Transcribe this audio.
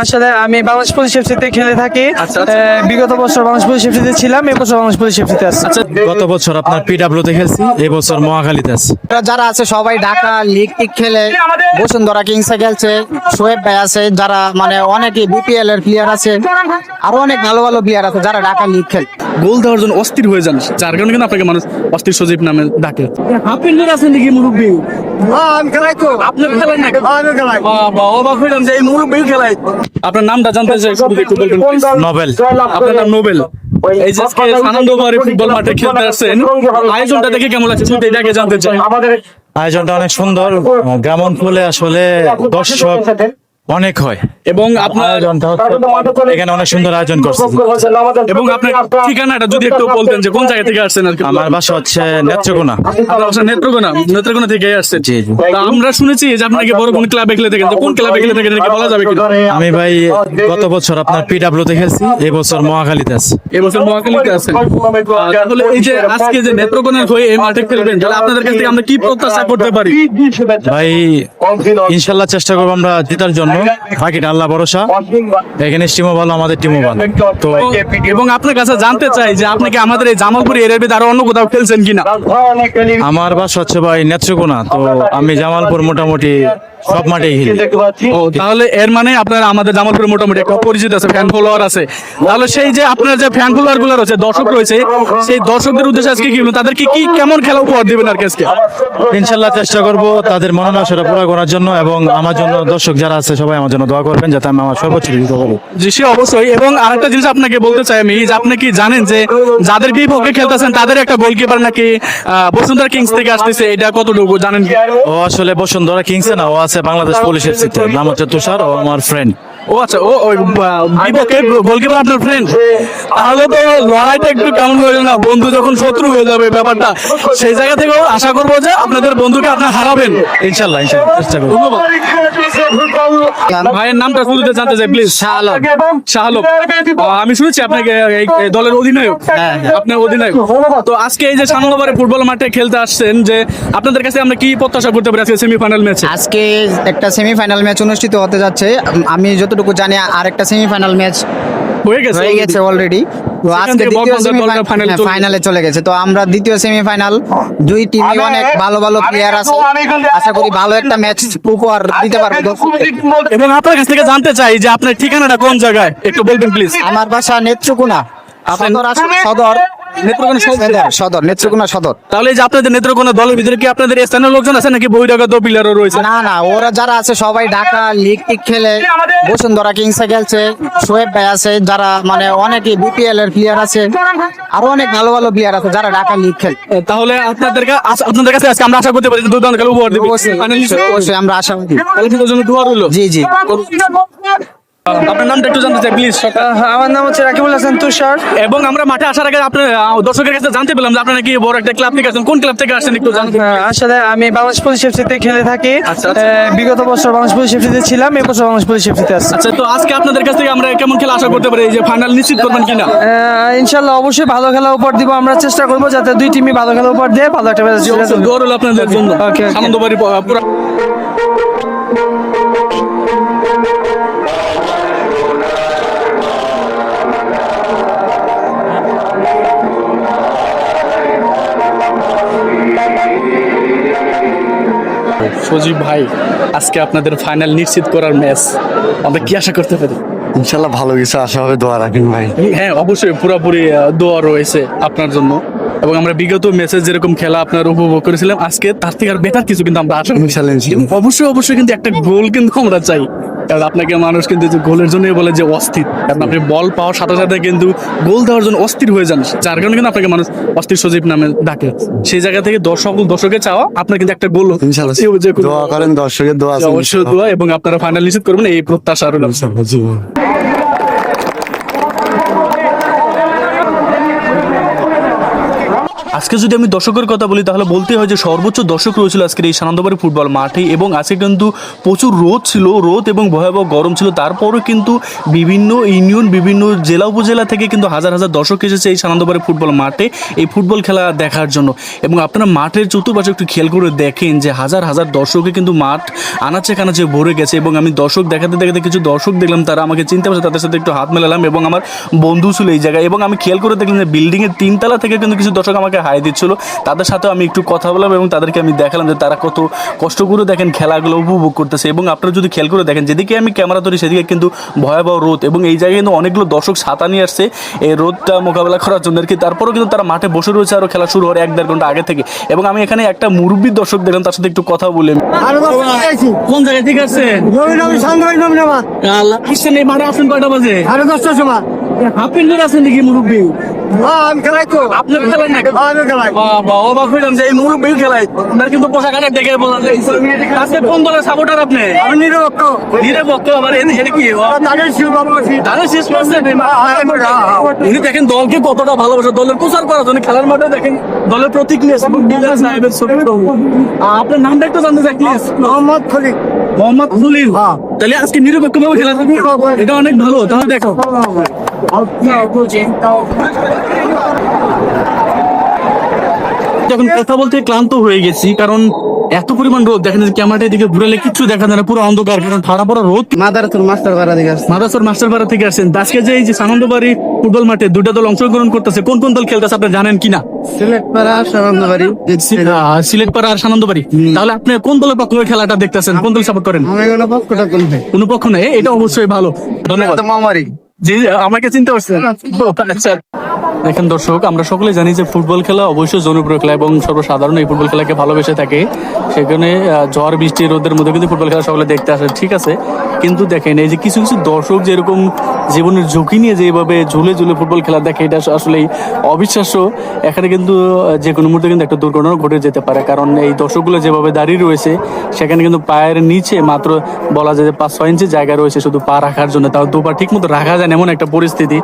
আসলে আমি বাংলাদেশ পুলিশ এফসিতে খেলে থাকি। আচ্ছা, আচ্ছা। বিগত বছর বাংলাদেশ পুলিশ এফসিতে ছিলাম এবছর বাংলাদেশ পুলিশ এফসিতে আছি। আচ্ছা গত বছর আপনার পিডাব্লিউ তে খেলছি এই বছর মহাখালীতে আছি। যারা আছে সবাই ঢাকা লিগ টিক খেলে। বসুন্ধরা কিংসে খেলছে শোয়েব ভাই আছে যারা মানে অনেকে বিপিএল এর প্লেয়ার আছে। আরও অনেক ভালো ভালো প্লেয়ার আছে যারা ঢাকা লিগ খেলে। গোল দেওয়ার জন্য অস্থির হয়ে যান যার কারণে কিন্তু আপনাকে মানুষ অস্থির সজীব নামে ডাকে। আপনি আছেন নাকি মুরব্বী? আপনার নামটা জানতে চাই। নোবেল। আপনার নাম নোবেল। এই যে আনন্দবাড়ি ফুটবল মাঠে খেলতে আসছেন। আয়োজনটা দেখে কেমন লাগছে? এটাকে জানতে চাই। আয়োজনটা অনেক সুন্দর। গ্রাম ফুলে আসলে দর্শক অনেক হয়। এবং আপনার আয়োজনটা এখানে অনেক সুন্দর আয়োজন করছে। এবং আপনার ঠিকানাটা যদি একটু বলতেন যে কোন জায়গা থেকে আসছেন আর কি? আমার বাসা হচ্ছে নেত্রকোনা। আপনার বাসা নেত্রকোনা নেত্রকোনা থেকে আসছে জি। আমরা শুনেছি যে আপনাকে বড় কোন ক্লাবে খেলে থাকেন কোন ক্লাবে খেলে থাকেন এটা বলা যাবে কিনা? আমি ভাই গত বছর আপনার পিডাব্লিউ তে খেলছি এই বছর মহাখালীতে আছি। এবছর মহাকালীতে আছেন। তাহলে এই যে আজকে যে নেত্রকোনার হয়ে এই মাঠে খেলবেন তাহলে আপনাদের কাছ থেকে আমরা কি প্রত্যাশা করতে পারি? ভাই ইনশাল্লাহ চেষ্টা করব আমরা জেতার জন্য। বাকিটা আল্লাহ ভরসা। এখানে টিমও ভালো আমাদের টিমও ভালো। তো এবং আপনার কাছে জানতে চাই যে আপনি কি আমাদের এই জামালপুর ভিতরে আরও অন্য কোথাও খেলছেন কিনা? আমার বাসা হচ্ছে ভাই নেত্রকোনা তো আমি জামালপুর মোটামুটি সব ও তাহলে এর মানে আপনার আমাদের জামালপুরে মোটামুটি একটা পরিচিত আছে ফ্যান ফলোয়ার আছে। তাহলে সেই যে আপনার যে ফ্যান ফলোয়ারগুলো রয়েছে দর্শক রয়েছে সেই দর্শকদের উদ্দেশ্যে আজকে কি? তাদেরকে কি কেমন খেলা উপহার দিবেন আর আজকে? ইনশাল্লাহ চেষ্টা করব তাদের মনোনাশটা পুরো করার জন্য এবং আমার জন্য দর্শক যারা আছে সবাই আমার জন্য দোয়া করবেন যাতে আমি আমার সর্বোচ্চ দিতে পারি জি সে অবশ্যই। এবং আরেকটা জিনিস আপনাকে বলতে চাই আমি যে আপনি কি জানেন যে যাদের বিপক্ষে খেলতেছেন তাদের একটা গোলকিপার নাকি বসুন্ধরা কিংস থেকে আসতেছে? এটা কতটুকু জানেন? কি ও আসলে বসুন্ধরা কিংসে না ও আছে বাংলাদেশ পুলিশ এফসিতে নাম হচ্ছে তুষার ও আমার ফ্রেন্ড ও আচ্ছা ও ওই বিপক্ষে গোলকিপার আপনার ফ্রেন্ড তাহলে তো লড়াইটা একটু কেমন হয়ে যাবে না? বন্ধু যখন শত্রু হয়ে যাবে ব্যাপারটা সেই জায়গা থেকেও আশা করব যে আপনাদের বন্ধুকে আপনার হারাবেন। ইনশাল্লাহ ইনশাল্লাহ চেষ্টা করব। ভাইয়ের নামটা শুরুতে জানতে চাই প্লিজ শাহ আলম শাহ আলম আমি শুনেছি আপনাকে এই দলের অধিনায়ক। আপনার অধিনায়ক। তো আজকে এই যে সানন্দবারে ফুটবল মাঠে খেলতে আসছেন যে আপনাদের কাছে আমরা কি প্রত্যাশা করতে পারি আজকে সেমিফাইনাল ম্যাচে আজকে একটা সেমিফাইনাল ম্যাচ অনুষ্ঠিত হতে যাচ্ছে। আমি যতটুকু জানি আর একটা সেমিফাইনাল ম্যাচ হয়ে গেছে হয়ে গেছে অলরেডি তো আজকে দ্বিতীয় সেমিফাইনাল final এ চলে ফাইনালে চলে গেছে। তো আমরা দ্বিতীয় সেমিফাইনাল দুই টিমে অনেক ভালো ভালো প্লেয়ার আছে। আশা করি ভালো একটা ম্যাচ উপহার দিতে পারব এবং আপনার কাছ থেকে জানতে চাই যে আপনার ঠিকানাটা কোন জায়গায়? একটু বলবেন প্লিজ আমার বাসা নেত্রকোনা। আস- সদর। নেত্রকোনা সদর নেত্রকোনা সদর। তাহলে যে আপনাদের নেত্রকোনা দলের ভিতরে কি আপনাদের স্থানীয় লোকজন আছে নাকি বহিরাগত প্লেয়ারও রয়েছে? না না ওরা যারা আছে সবাই ঢাকা লিগ টিগ খেলে। বসুন্ধরা কিংসে খেলছে শোয়েব ভাই আছে যারা মানে অনেকে বিপিএল এর প্লেয়ার আছে আরও অনেক ভালো ভালো প্লেয়ার আছে যারা ঢাকা লিগ খেলে। তাহলে আপনাদের আপনাদের কাছে আজকে আমরা আশা করতে পারি দুর্দান্ত খেলা উপহার দিবে। অবশ্যই আমরা আশাবাদী। তাহলে জন্য দোয়া রইল। জি জি। আপনার নামটা একটু জানতে চাই প্লিজ আমার নাম হচ্ছে রাকিবুল হাসান তুষার। এবং আমরা মাঠে আসার আগে আপনার দর্শকের কাছে জানতে পেলাম যে আপনারা কি বড় একটা ক্লাব থেকে আসছেন কোন ক্লাব থেকে আসছেন একটু জানতে আসলে আমি বাংলাদেশ পুলিশ এফসিতে খেলে থাকি। আচ্ছা, আচ্ছা। বিগত বছর বাংলাদেশ পুলিশ এফসিতে ছিলাম এবছর বাংলাদেশ পুলিশ এফসিতে আছি। আচ্ছা তো আজকে আপনাদের কাছ থেকে আমরা কেমন খেলা আশা করতে পারি? এই যে ফাইনাল নিশ্চিত করবেন কিনা? ইনশাল্লাহ অবশ্যই ভালো খেলা উপহার দিব আমরা চেষ্টা করব যাতে দুই টিমই ভালো খেলা উপহার দিয়ে ভালো একটা ম্যাচ আপনাদের জন্য. আনন্দবাড়ি পুরা সজীব ভাই আজকে আপনাদের ফাইনাল নিশ্চিত করার ম্যাচ আমরা কি আশা করতে পারি? ইনশাল্লাহ ভালো কিছু আশা হবে দোয়া রাখেন ভাই। হ্যাঁ অবশ্যই পুরোপুরি দোয়া রয়েছে আপনার জন্য। এবং আমরা বিগত ম্যাচে যেরকম খেলা আপনার উপভোগ করেছিলাম আজকে তার থেকে আর বেটার কিছু কিন্তু আমরা আশা করি। অবশ্যই অবশ্যই কিন্তু একটা গোল কিন্তু আমরা চাই। কারণ আপনাকে মানুষ কিন্তু গোলের জন্যই বলে যে অস্থির। কারণ আপনি বল পাওয়ার সাথে সাথে কিন্তু গোল দেওয়ার জন্য অস্থির হয়ে যান। যার কারণে কিন্তু আপনাকে মানুষ অস্থির সজীব নামে ডাকে। সেই জায়গা থেকে দর্শক দর্শকের চাওয়া আপনার কিন্তু একটা গোল দোয়া করেন দর্শকের দোয়া অবশ্যই দোয়া এবং আপনারা ফাইনাল নিশ্চিত করবেন এই প্রত্যাশা রইল ইনশাল্লাহ, জি। আজকে যদি আমি দর্শকের কথা বলি, তাহলে বলতে হয় যে সর্বোচ্চ দর্শক রয়েছিল আজকের এই সানন্দবাড়ি ফুটবল মাঠে এবং আজকে কিন্তু প্রচুর রোদ ছিল, রোদ এবং ভয়াবহ গরম ছিল। তারপরও কিন্তু বিভিন্ন ইউনিয়ন, বিভিন্ন জেলা উপজেলা থেকে কিন্তু হাজার হাজার দর্শক এসেছে এই সানন্দবাড়ি ফুটবল মাঠে এই ফুটবল খেলা দেখার জন্য। এবং আপনারা মাঠের চতুর্পাশে একটু খেয়াল করে দেখেন যে হাজার হাজার দর্শকে কিন্তু মাঠ আনাচে কানাচে ভরে গেছে এবং আমি দর্শক দেখাতে দেখাতে কিছু দর্শক দেখলাম, তারা আমাকে চিনতে পারছে, তাদের সাথে একটু হাত মেলালাম এবং আমার বন্ধু ছিল এই জায়গায়। এবং আমি খেয়াল করে দেখলাম যে বিল্ডিংয়ের তিনতলা থেকে কিন্তু কিছু দর্শক আমাকে হাই দিচ্ছিল। তাদের সাথেও আমি একটু কথা বললাম এবং তাদেরকে আমি দেখালাম যে তারা কত কষ্ট করে দেখেন খেলাগুলো উপভোগ করতেছে এবং আপনারা যদি খেয়াল করে দেখেন যেদিকে আমি ক্যামেরা ধরি সেদিকে কিন্তু ভয়াবহ রোদ এবং এই জায়গায় কিন্তু অনেকগুলো দর্শক ছাতা নিয়ে আসছে। এই রোদটা মোকাবেলা করার জন্য আর কি। তারপরেও কিন্তু তারা মাঠে বসে রয়েছে আরও খেলা শুরু হওয়ার এক দেড় ঘণ্টা আগে থেকে। এবং আমি এখানে একটা মুরব্বী দর্শক দেখলাম তার সাথে একটু কথা বলে কোন জায়গায় ঠিক আছে? এই মাঠে আসছেন কয়টা বাজে? সাড়ে দশটার সময়। হাফ আছেন নাকি মুরব্বী? আমি খেলাই তো আপনার খেলেন নাকি? আমি খেলাই বাবা অবাক হইলাম যে এই মুরব্বী খেলায়। আপনার কিন্তু পোশাক আশাক দেখে বোঝা যায়। আজকে কোন দলের সাপোর্টার আপনি? আমি নিরপেক্ষ। এনে কি? তাদের শিববাবু তাহলে শেষ। উনি দেখেন দলকে কতটা ভালোবাসে দলের প্রচার করার জন্য খেলার মাঠে দেখেন দলের প্রতীক নিয়ে সাহেবের ছবি আপনার নামটা একটু জানতে চাই প্লিজ মোহাম্মদ খলিক মোহাম্মদ খলিল তাহলে আজকে নিরপেক্ষ ভাবে খেলা থাকবে? এটা অনেক ভালো তাহলে দেখো। যখন কথা বলতে ক্লান্ত হয়ে গেছি কারণ এত পরিমাণ রোদ দেখেন ক্যামেরাটা এদিকে ঘুরালে কিচ্ছু দেখা যায় না পুরো অন্ধকার কারণ ঠাড়া পড়া রোদ। মাদারতুল মাস্টার বাড়া দিকে আসছে। মাদাসর মাস্টারপাড়া থেকে আসছেন। আজকে যে এই যে সানন্দবাড়ি ফুটবল মাঠে দুটা দল অংশগ্রহণ করতেছে কোন কোন দল খেলতেছে আপনি জানেন কিনা? সিলেট পাড়া সানন্দবাড়ি সিলেট পাড়া আর সানন্দবাড়ি তাহলে আপনি কোন দলের পক্ষ হয়ে খেলাটা দেখতেছেন? কোন দল সাপোর্ট করেন? আমি কোনো পক্ষটা কোন পক্ষ নেই? এটা অবশ্যই ভালো। ধন্যবাদ। মামারি। জি আমাকে চিনতে পারছেন? আচ্ছা। দেখেন দর্শক, আমরা সকলে জানি যে ফুটবল খেলা অবশ্যই জনপ্রিয় খেলা এবং সর্বসাধারণ এই ফুটবল খেলাকে ভালোবেসে থাকে। সেখানে ঝড়, বৃষ্টি, রোদের মধ্যে কিন্তু ফুটবল খেলা সকলে দেখতে আসে, ঠিক আছে? কিন্তু দেখেন, এই যে কিছু কিছু দর্শক যেরকম জীবনের ঝুঁকি নিয়ে যেভাবে ঝুলে ঝুলে ফুটবল খেলা দেখে, এটা আসলে অবিশ্বাস্য। এখানে কিন্তু যে কোনো মুহূর্তে কিন্তু একটা দুর্ঘটনা ঘটে যেতে পারে। কারণ এই দর্শকগুলো যেভাবে দাঁড়িয়ে রয়েছে, সেখানে কিন্তু পায়ের নিচে মাত্র বলা যায় যে পাঁচ, ছয় ইঞ্চি জায়গা রয়েছে, শুধু পা রাখার জন্য। তাও দুপা ঠিক মতো রাখা যায় এমন একটা পরিস্থিতি।